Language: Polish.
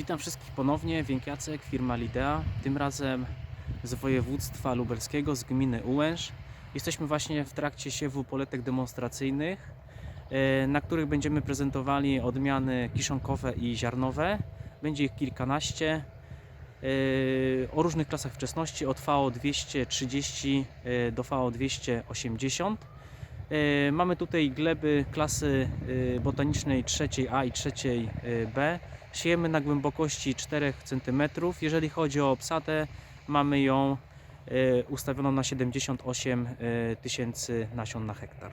Witam wszystkich ponownie, Więkiacek, firma Lidea, tym razem z województwa lubelskiego, z gminy Ułęż. Jesteśmy właśnie w trakcie siewu poletek demonstracyjnych, e, na których będziemy prezentowali odmiany kiszonkowe i ziarnowe. Będzie ich kilkanaście e, o różnych klasach wczesności, od VO 230 e, do VO 280. E, E, mamy tutaj gleby klasy e, botanicznej 3A i 3B. E, Siejemy na głębokości 4 cm. Jeżeli chodzi o obsadę, mamy ją ustawioną na 78 tysięcy nasion na hektar.